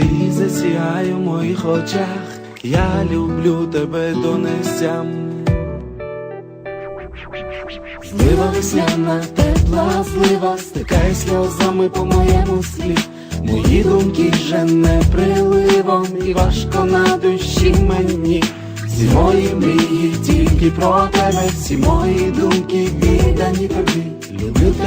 Ти засіяє в моїх очах, я люблю тебе до нестям. Злива весняна, тепла злива, стикає сльозами по моєму слі. Мої думки вже не приливом, і важко на душі мені. Всі мої мрії тільки про тебе, всі мої думки віддані тобі.